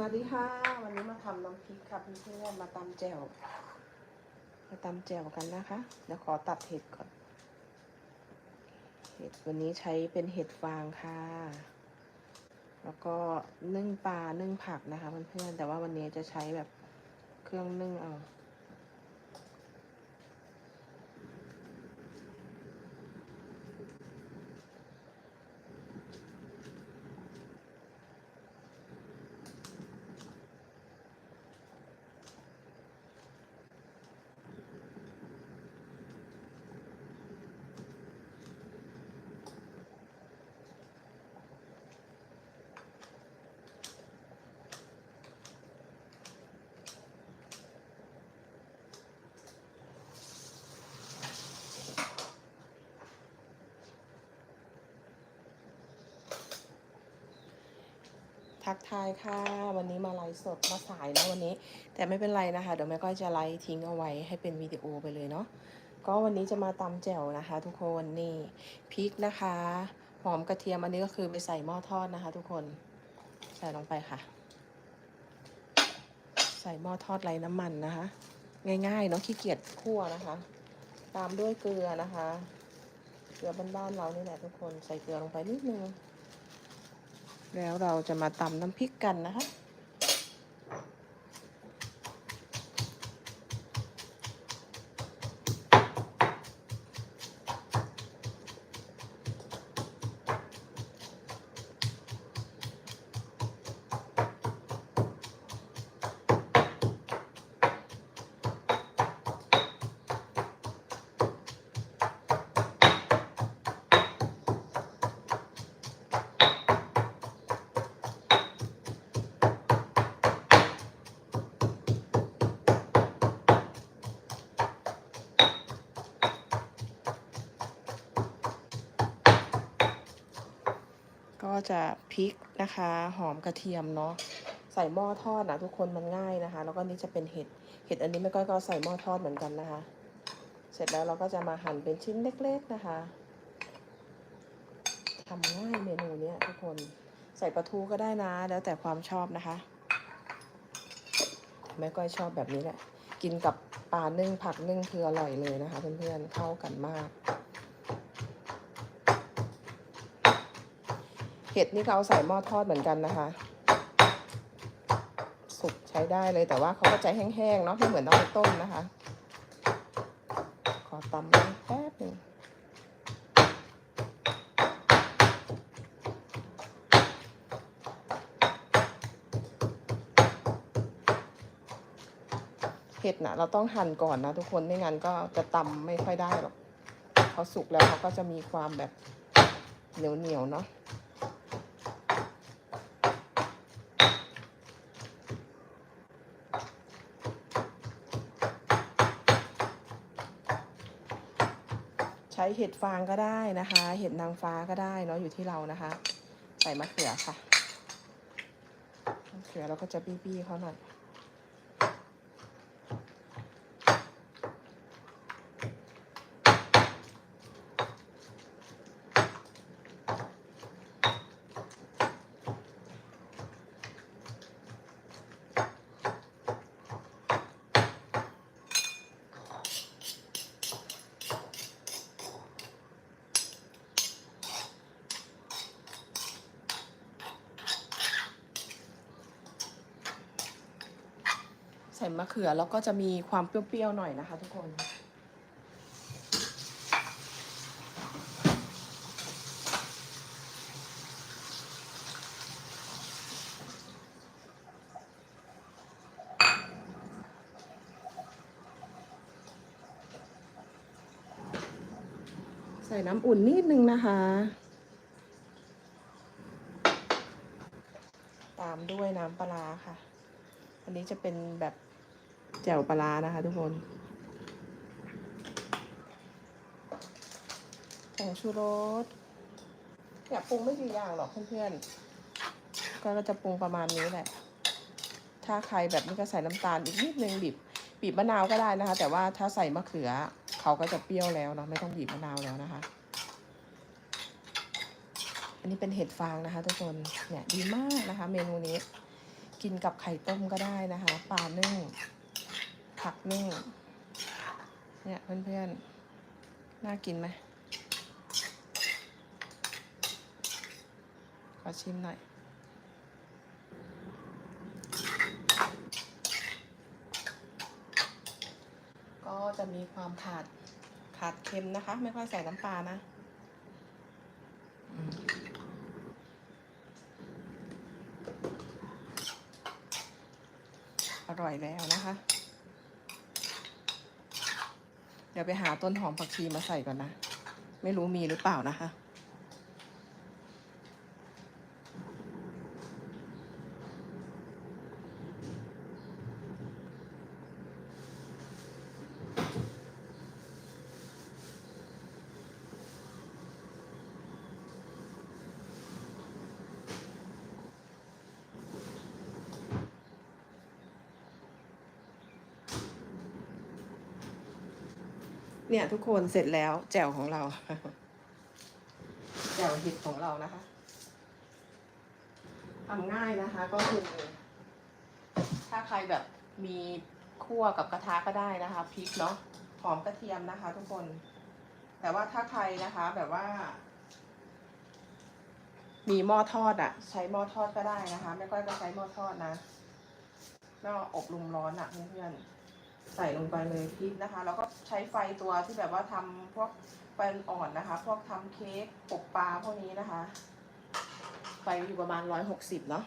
วัสดีค่ะ วันนี้มาทำน้ำพริกค่ะเพื่อนๆมาตำแจ่วมาตำแจ่วกันนะคะ เดี๋ยวขอตัดเห็ดก่อน เห็ดวันนี้ใช้เป็นเห็ดฟางค่ะ แล้วก็นึ่งปลานึ่งผักนะคะเพื่อนๆแต่ว่าวันนี้จะใช้แบบเครื่องนึ่งเอา ทักทายค่ะวันนี้มาไลฟ์สดมาสายนะวันนี้ แต่ไม่เป็นไรนะคะ เดี๋ยวแม่ก้อยจะไลฟ์ทิ้งเอาไว้ให้เป็นวิดีโอไปเลยเนาะก็วันนี้จะมาตำแจ่วนะคะ ทุกคนนี่พริกนะคะหอมกระเทียมอันนี้ก็คือไปใส่หม้อทอดนะคะ ทุกคนใส่ลงไปค่ะ ใส่หม้อทอดไร้น้ำมันนะคะ ง่ายๆเนาะขี้เกียจคั่วนะคะ ตามด้วยเกลือนะคะ เกลือบ้านๆเรานี่แหละทุกคนใส่เกลือลงไปนิดนึง แล้วเราจะมาตำน้ำพริกกันนะคะ จะพริกนะคะ หอมกระเทียมเนาะใส่หม้อทอดนะทุกคนมันง่ายนะคะ แล้วก็นี่จะเป็นเห็ดเห็ดอันนี้แม่ก้อยก็ใส่หม้อทอดเหมือนกันนะคะ เสร็จแล้วเราก็จะมาหั่นเป็นชิ้นเล็ก ๆนะคะทำง่ายเมนูเนี้ยทุกคนใส่ปลาทูก็ได้นะ แล้วแต่ความชอบนะคะแม่ก้อยชอบแบบนี้แหละ กินกับปลานึ่งผักนึ่งคืออร่อยเลยนะคะ เพื่อนๆเข้ากันมาก เห็ดนี่เขาเอาใส่หม้อทอดเหมือนกันนะคะ สุกใช้ได้เลยแต่ว่าเขาก็ใจแห้งๆเนาะไม่เหมือนต้องไปต้มนะคะ ขอตำแป๊บหนึ่งเห็ดนะเราต้องหั่นก่อนนะทุกคนไม่งั้นก็จะตำไม่ค่อยได้หรอกเขาสุกแล้วเขาก็จะมีความแบบเหนียวๆเนาะ เห็ดฟางก็ได้นะคะ เห็ดนางฟ้าก็ได้เนาะอยู่ที่เรานะคะ ใส่มะเขือค่ะมะเขือเราก็จะบี้ๆเขาหน่อย ส่มะเขือแล้วก็จะมีความเปรี้ยวๆหน่อยนะคะ ทุกคนใส่น้ำอุ่นนิดนึงนะคะ ตามด้วยน้ำปลาร้าค่ะ อันนี้จะเป็นแบบ แจ่วปลานะคะ ทุกคนผงชูรสเนี่ยปรุงไม่กี่อย่างหรอกเพื่อนๆ ก็จะปรุงประมาณนี้แหละ ถ้าใครแบบนี้ก็ใส่น้ำตาลอีกนิดนึงบีบบีบมะนาวก็ได้นะคะ แต่ว่าถ้าใส่มะเขือเขาก็จะเปรี้ยวแล้วเนาะไม่ต้องบีบมะนาวแล้วนะคะ อันนี้เป็นเห็ดฟางนะคะ ทุกคนเนี่ยดีมากนะคะ เมนูนี้กินกินกับไข่ต้มก็ได้นะคะปลานึ่ง ผักนึ่ง เนี่ยเพื่อนๆ น่ากินไหม ขอชิมหน่อย ก็จะมีความขาดขาดเค็มนะคะ ไม่ค่อยใส่น้ำปลานะอืมอร่อยแล้วนะคะ เดี๋ยวไปหาต้นหอมผักชีมาใส่ก่อนนะ ไม่รู้มีหรือเปล่านะคะ เนี่ยทุกคนเสร็จแล้วแจ่วของเรา แจ่วเห็ดของเรานะคะทำง่ายนะคะก็คือ ถ้าใครแบบมีคั่วกับกระทะก็ได้นะคะพริกเนาะหอมกระเทียมนะคะ ทุกคน แต่ว่าถ้าใครนะคะแบบว่า มีหม้อทอดอะ่ะ ใช้หม้อทอดก็ได้นะคะ ไม่ก้อยก็ใช้หม้อทอดนะก็อบลมร้อนอะ่ะเพื่อนๆ ใส่ลงไปเลยพริกนะคะ แล้วก็ใช้ไฟตัวที่แบบว่าทำพวกไฟอ่อนนะคะ พวกทำเค้กอบปลาพวกนี้นะคะ ไฟอยู่ประมาณร้อยหกสิบเนาะ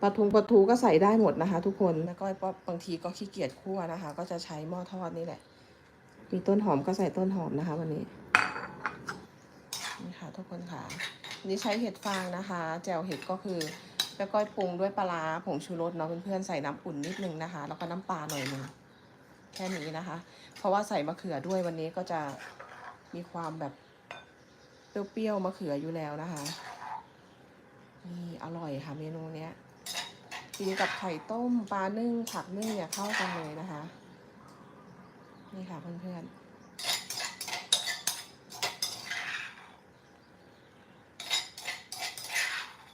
ปลาทุงปลาทูก็ใส่ได้หมดนะคะ ทุกคนแล้วก็บางทีก็ขี้เกียจคั่วนะคะ ก็จะใช้หม้อทอดนี่แหละ มีต้นหอมก็ใส่ต้นหอมนะคะ วันนี้นี่ค่ะทุกคนค่ะนนี่ใช้เห็ดฟางนะคะ แจ่วเห็ดก็คือ แล้วก็ปรุงด้วยปลาผงชูรสเนาะเพื่อนๆใส่น้ำอุ่นนิดนึงนะคะ แล้วก็น้ำปลาหน่อยนึงแค่นี้นะคะ เพราะว่าใส่มะเขือด้วยวันนี้ก็จะมีความแบบเปรี้ยวๆมะเขืออยู่แล้วนะคะนี่อร่อยค่ะเมนูเนี้ยกินกับไข่ต้มปลานึ่งผักนึ่งเนี่ยเข้ากันเลยนะคะ นี่ค่ะเพื่อนๆ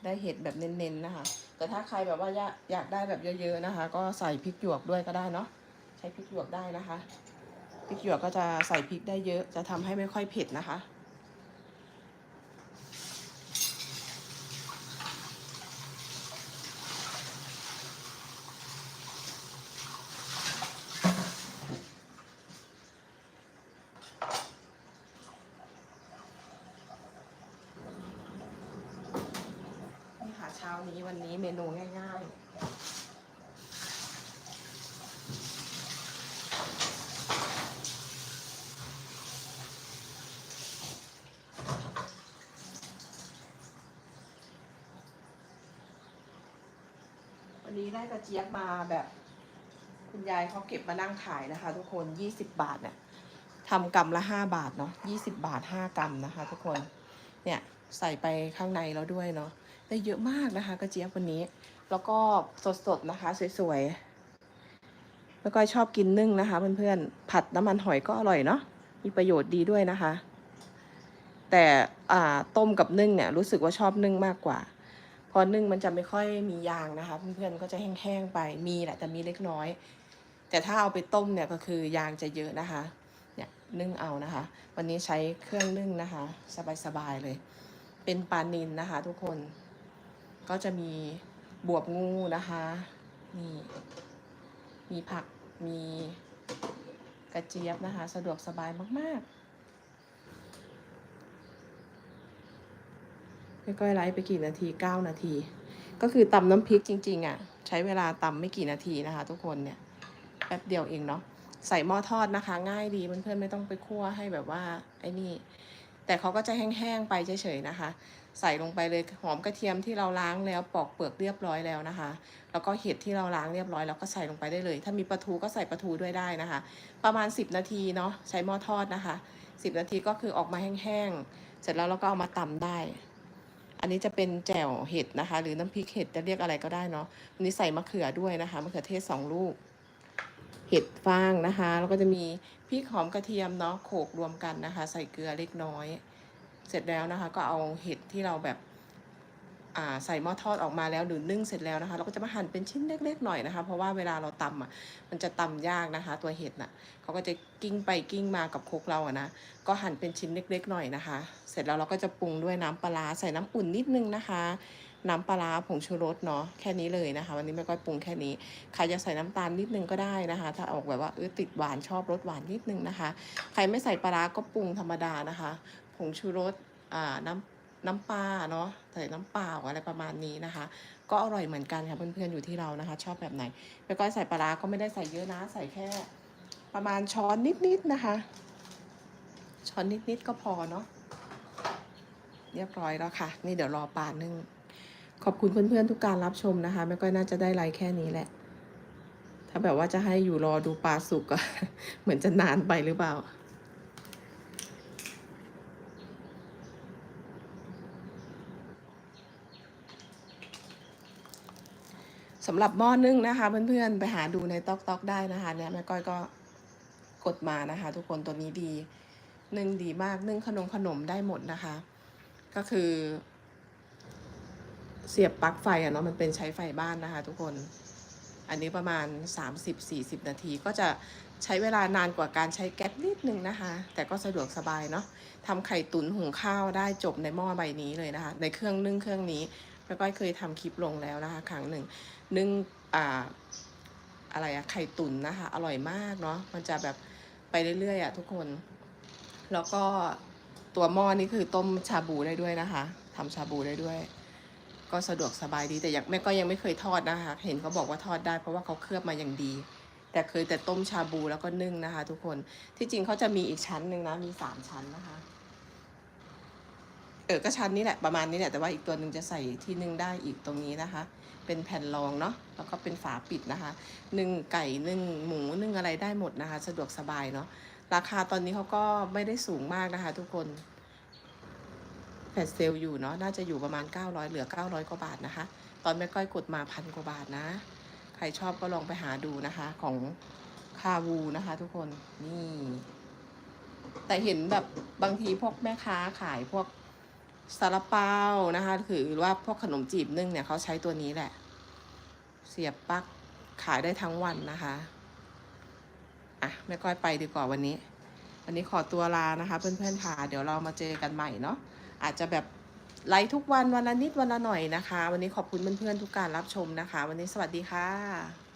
ได้เห็ดแบบเน้นๆนะคะ แต่ถ้าใครแบบว่าอยากได้แบบเยอะๆนะคะ ก็ใส่พริกหยวกด้วยก็ได้เนาะใช้พริกหยวกได้นะคะพริกหยวกก็จะใส่พริกได้เยอะ จะทำให้ไม่ค่อยเผ็ดนะคะ เช้านี้วันนี้เมนูง่ายๆ วันนี้ได้กระเจี๊ยบมาแบบ คุณยายเขาเก็บมานั่งขายนะคะ ทุกคนยี่สิบบาทเนี่ยทำกรัมละห้าบาทเนาะยี่สิบาทห้ากรัมนะคะ ทุกคน เนี่ยใส่ไปข้างในแล้วด้วยเนาะ ได้เยอะมากนะคะกระเจี๊ยบวันนี้ แล้วก็สดๆนะคะ สวยๆแล้วก็ชอบกินนึ่งนะคะ เพื่อนๆผัดน้ำมันหอยก็อร่อยเนาะมีประโยชน์ดีด้วยนะคะ แต่ต้มกับนึ่งเนี่ยรู้สึกว่าชอบนึ่งมากกว่าพอนึ่งมันจะไม่ค่อยมียางนะคะ เพื่อนๆก็จะแห้งๆไปมีแหละแต่มีเล็กน้อย แต่ถ้าเอาไปต้มเนี่ยก็คือยางจะเยอะนะคะเนี่ยนึ่งเอานะคะ วันนี้ใช้เครื่องนึ่งนะคะ สบายๆเลย เป็นปลานินนะคะ ทุกคน ก็จะมีบวบงูนะคะนี่มีผักมีกระเจี๊ยบนะคะ สะดวกสบายมากๆไม่ก้อยไลฟ์ไปกี่นาที 9 นาที ก็คือตำน้ำพริกจริง ๆอะ ใช้เวลาตำไม่กี่นาทีนะคะ ทุกคนเนี่ยแป๊บเดียวเองเนาะใส่หม้อทอดนะคะ ง่ายดีเพื่อนๆไม่ต้องไปคั่วให้แบบว่าไอ้นี่ แต่เขาก็จะแห้งๆไปเฉยๆนะคะ ใส่ลงไปเลยหอมกระเทียมที่เราล้างแล้วปอกเปลือกเรียบร้อยแล้วนะคะ แล้วก็เห็ดที่เราล้างเรียบร้อยแล้วก็ใส่ลงไปได้เลย ถ้ามีปลาทูก็ใส่ปลาทูด้วยได้นะคะ ประมาณ 10 นาทีเนาะใช้หม้อทอดนะคะ 10 นาทีก็คือออกมาแห้งๆเสร็จแล้วเราก็เอามาตำได้ อันนี้จะเป็นแจ่วเห็ดนะคะ หรือน้ำพริกเห็ดจะเรียกอะไรก็ได้เนาะวันนี้ใส่มะเขือด้วยนะคะมะเขือเทศสองลูกเห็ดฟางนะคะ แล้วก็จะมีพริกหอมกระเทียมเนาะโขลกรวมกันนะคะ ใส่เกลือเล็กน้อย เสร็จแล้วนะคะ ก็เอาเห็ดที่เราแบบใส่หม้อทอดออกมาแล้วหรือนึ่งเสร็จแล้วนะคะ เราก็จะมาหั่นเป็นชิ้นเล็กๆหน่อยนะคะ เพราะว่าเวลาเราตำอะมันจะตำยากนะคะ ตัวเห็ดน่ะเขาก็จะกิ้งไปกิ้งมากับคกเราอะนะก็หั่นเป็นชิ้นเล็ก ๆ หน่อยนะคะ เสร็จแล้วเราก็จะปรุงด้วยน้ำปลาใส่น้ำอุ่นนิดนึงนะคะ น้ำปลาผงชูรสเนาะแค่นี้เลยนะคะ วันนี้แม่ก้อยปรุงแค่นี้ใครจะใส่น้ำตาลนิดนึงก็ได้นะคะ ถ้าออกแบบว่าเออติดหวานชอบรสหวานนิดนึงนะคะ ใครไม่ใส่ปลาร้าก็ปรุงธรรมดานะคะ ผงชูรสอ่าน้ำน้ำปลาเนาะใส่น้ำเปล่าอะไรประมาณนี้นะคะ ก็อร่อยเหมือนกันค่ะเพื่อนๆอยู่ที่เรานะคะ ชอบแบบไหนแม่ก้อยใส่ปลาร้าก็ไม่ได้ใส่เยอะนะ ใส่แค่ ประมาณช้อนนิดๆนะคะ ช้อนนิดๆก็พอเนาะเรียบร้อยแล้วค่ะ นี่เดี๋ยวรอปลานึ่งขอบคุณเพื่อนๆทุกการรับชมนะคะแม่ก้น่าจะได้ไลค์แค่นี้แหละ ถ้าแบบว่าจะให้อยู่รอดูปลาสุกก็เหมือนจะนานไปหรือเปล่า สำหรับหม้อนึ่งนะคะ เพื่อนๆ ไปหาดูในต๊อกต๊อกได้นะคะ เนี่ยแม่ก้อยก็กดมานะคะ ทุกคนตัวนี้ดีนึ่งดีมากนึ่งขนมขนมได้หมดนะคะ ก็คือ เสียบปลั๊กไฟอะเนาะมันเป็นใช้ไฟบ้านนะคะ ทุกคน อันนี้ประมาณ 30-40 นาที ก็จะใช้เวลานานกว่าการใช้แก๊สนิดนึงนะคะ แต่ก็สะดวกสบายเนาะทำไข่ตุ๋นหุงข้าวได้จบในหม้อใบนี้เลยนะคะ ในเครื่องนึ่งเครื่องนี้ แม่ก้อยเคยทำคลิปลงแล้วนะคะครั้งหนึ่งนึ่งอ่าอะไรอะไข่ตุ๋นนะคะ อร่อยมากเนาะมันจะแบบไปเรื่อยๆอะทุกคน แล้วก็ตัวหม้อนี่คือต้มชาบูได้ด้วยนะคะทำชาบูได้ด้วย ก็สะดวกสบายดีแต่ยังแม่ก็ยังไม่เคยทอดนะคะ เห็นเขาบอกว่าทอดได้เพราะว่าเขาเคลือบมาอย่างดี แต่เคยแต่ต้มชาบูแล้วก็นึ่งนะคะ ทุกคนที่จริงเขาจะมีอีกชั้นหนึ่งนะมีสามชั้นนะคะ เออก็ชั้นนี้แหละประมาณนี้แหละแต่ว่าอีกตัวหนึ่งจะใส่ที่นึ่งได้อีกตรงนี้นะคะ เป็นแผ่นรองเนาะแล้วก็เป็นฝาปิดนะคะนึ่งไก่นึ่งหมูนึ่งอะไรได้หมดนะคะ สะดวกสบายเนาะราคาตอนนี้เขาก็ไม่ได้สูงมากนะคะ ทุกคนแฟลชเซลอยู่เนาะน่าจะอยู่ประมาณ 900 เหลือ 900 กว่าบาทนะคะ ตอนแม่ก้อยกดมาพันกว่าบาทนะ ใครชอบก็ลองไปหาดูนะคะ ของคาวูนะคะ ทุกคนนี่ แต่เห็นแบบบางทีพวกแม่ค้าขายพวก ซาลาเปานะคะหรือว่าพวกขนมจีบนึ่งเนี่ยเขาใช้ตัวนี้แหละ เสียบปลั๊กขายได้ทั้งวันนะคะอะแม่ก้อยไปดีกว่าวันนี้ วันนี้ขอตัวลานะคะ เพื่อนๆค่ะเดี๋ยวเรามาเจอกันใหม่เนาะอาจจะแบบไลฟ์ทุกวันวันละนิดวันละหน่อยนะคะ วันนี้ขอบคุณเพื่อนๆทุกการรับชมนะคะ วันนี้สวัสดีค่ะ